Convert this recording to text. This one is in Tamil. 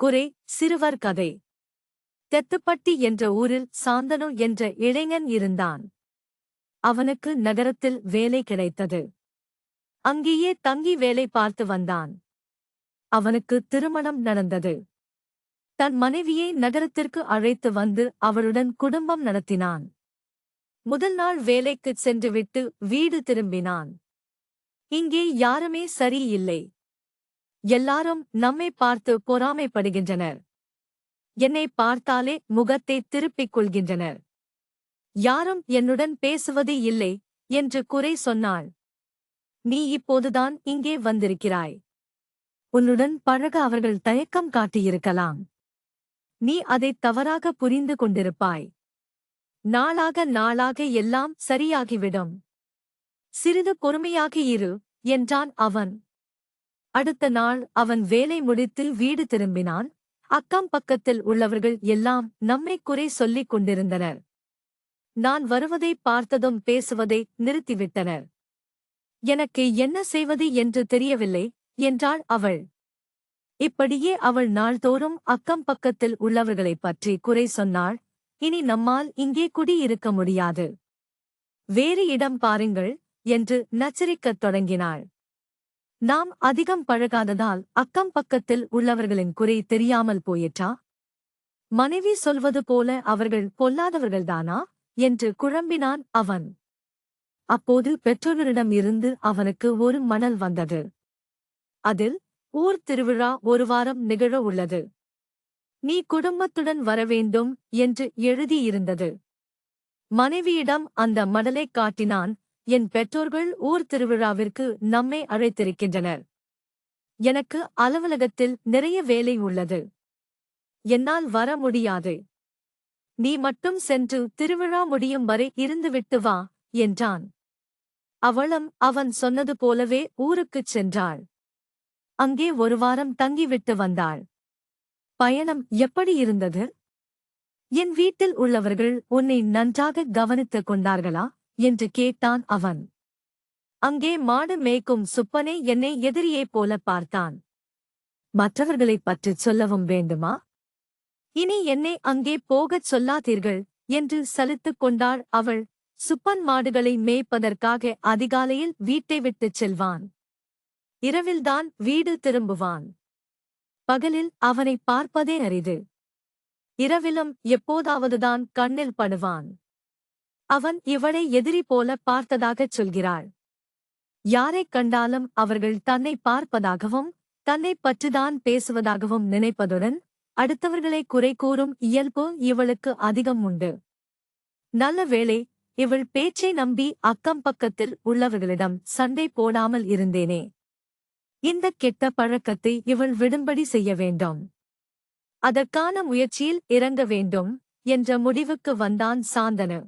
குறை சிறுவர் கதை. தெத்துப்பட்டி என்ற ஊரில் சாந்தனு என்ற இளைஞன் இருந்தான். அவனுக்கு நகரத்தில் வேலை கிடைத்தது. அங்கேயே தங்கி வேலை பார்த்து வந்தான். அவனுக்கு திருமணம் நடந்தது. தன் மனைவியை நகரத்திற்கு அழைத்து வந்து அவளுடன் குடும்பம் நடத்தினான். முதல் நாள் வேலைக்குச் சென்றுவிட்டு வீடு திரும்பினான். இங்கே யாருமே சரியில்லை. எல்லாரும் நம்மை பார்த்து பொறாமைப்படுகின்றனர். என்னை பார்த்தாலே முகத்தை திருப்பிக் கொள்கின்றனர். யாரும் என்னுடன் பேசுவது இல்லை என்று குறை சொன்னாள் நீ இப்போதுதான் இங்கே வந்திருக்கிறாய். உன்னுடன் பழக அவர்கள் தயக்கம் காட்டியிருக்கலாம். நீ அதைத் தவறாக புரிந்து கொண்டிருப்பாய். நாளாக நாளாக எல்லாம் சரியாகிவிடும். சிறிது பொறுமையாக இரு என்றான் அவன். அடுத்த நாள் அவன் வேலை முடித்து வீடு திரும்பினான். அக்கம் பக்கத்தில் உள்ளவர்கள் எல்லாம் நம்மை குறை சொல்லிக் கொண்டிருந்தனர். நான் வருவதை பார்த்ததும் பேசுவதை நிறுத்திவிட்டனர். எனக்கு என்ன செய்வது என்று தெரியவில்லை என்றாள் அவள். இப்படியே அவள் நாள்தோறும் அக்கம் பக்கத்தில் உள்ளவர்களைப் பற்றி குறை சொன்னாள். இனி நம்மால் இங்கே குடியிருக்க முடியாது. வேறு இடம் பாருங்கள் என்று நச்சரிக்கத் தொடங்கினாள். நாம் அதிகம் பழகாததால் அக்கம் பக்கத்தில் உள்ளவர்களின் குறை தெரியாமல் போயிற்றா? மனைவி சொல்வது போல அவர்கள் பொல்லாதவர்கள்தானா? என்று குழம்பினான் அவன். அப்போது பெற்றோர்களிடம் இருந்து அவனுக்கு ஒரு மணல் வந்தது. அதில் ஊர் திருவிழா ஒரு வாரம் நிகழ உள்ளது. நீ குடும்பத்துடன் வரவேண்டும் என்று எழுதியிருந்தது. மனைவியிடம் அந்த மடலைக் காட்டினான் என் பெற்றோர்கள் ஊர் திருவிழாவிற்கு நம்மை அழைத்திருக்கின்றனர். எனக்கு அலுவலகத்தில் நிறைய வேலை உள்ளது. என்னால் வர முடியாது. நீ மட்டும் சென்று திருவிழா முடியும் வரை இருந்துவிட்டு வா என்றான். அவளும் அவன் சொன்னது போலவே ஊருக்குச் சென்றாள். அங்கே ஒரு வாரம் தங்கிவிட்டு வந்தாள். பயணம் எப்படி இருந்தது? என் வீட்டில் உள்ளவர்கள் உன்னை நன்றாக கவனித்துக் கொண்டார்களா? என்று கேட்டான் அவன். அங்கே மாடு மேய்க்கும் சுப்பனே என்னை எதிரியைப் போல பார்த்தான். மற்றவர்களைப் பற்றிச் சொல்லவும் வேண்டுமா? இனி என்னை அங்கே போகச் சொல்லாதீர்கள் என்று சலித்துக் கொண்டாள் அவள். சுப்பன் மாடுகளை மேய்ப்பதற்காக அதிகாலையில் வீட்டை விட்டுச் செல்வான். இரவில்தான் வீடு திரும்புவான். பகலில் அவனை பார்ப்பதே அரிது. இரவிலும் எப்போதாவதுதான் கண்ணில் படுவான். அவன் இவளை எதிரி போல பார்த்ததாகச் சொல்கிறாள். யாரைக் கண்டாலும் அவர்கள் தன்னை பார்ப்பதாகவும் தன்னைப் பற்றிதான் பேசுவதாகவும் நினைப்பதுடன் அடுத்தவர்களை குறை கூறும் இயல்பு இவளுக்கு அதிகம் உண்டு. நல்ல வேளை இவள் பேச்சை நம்பி அக்கம் பக்கத்தில் உள்ளவர்களிடம் சண்டை போடாமல் இருந்தேனே. இந்த கெட்ட பழக்கத்தை இவள் விடும்படி செய்ய வேண்டும். அதற்கான முயற்சியில் இறங்க வேண்டும் என்ற முடிவுக்கு வந்தான் சாந்தனு.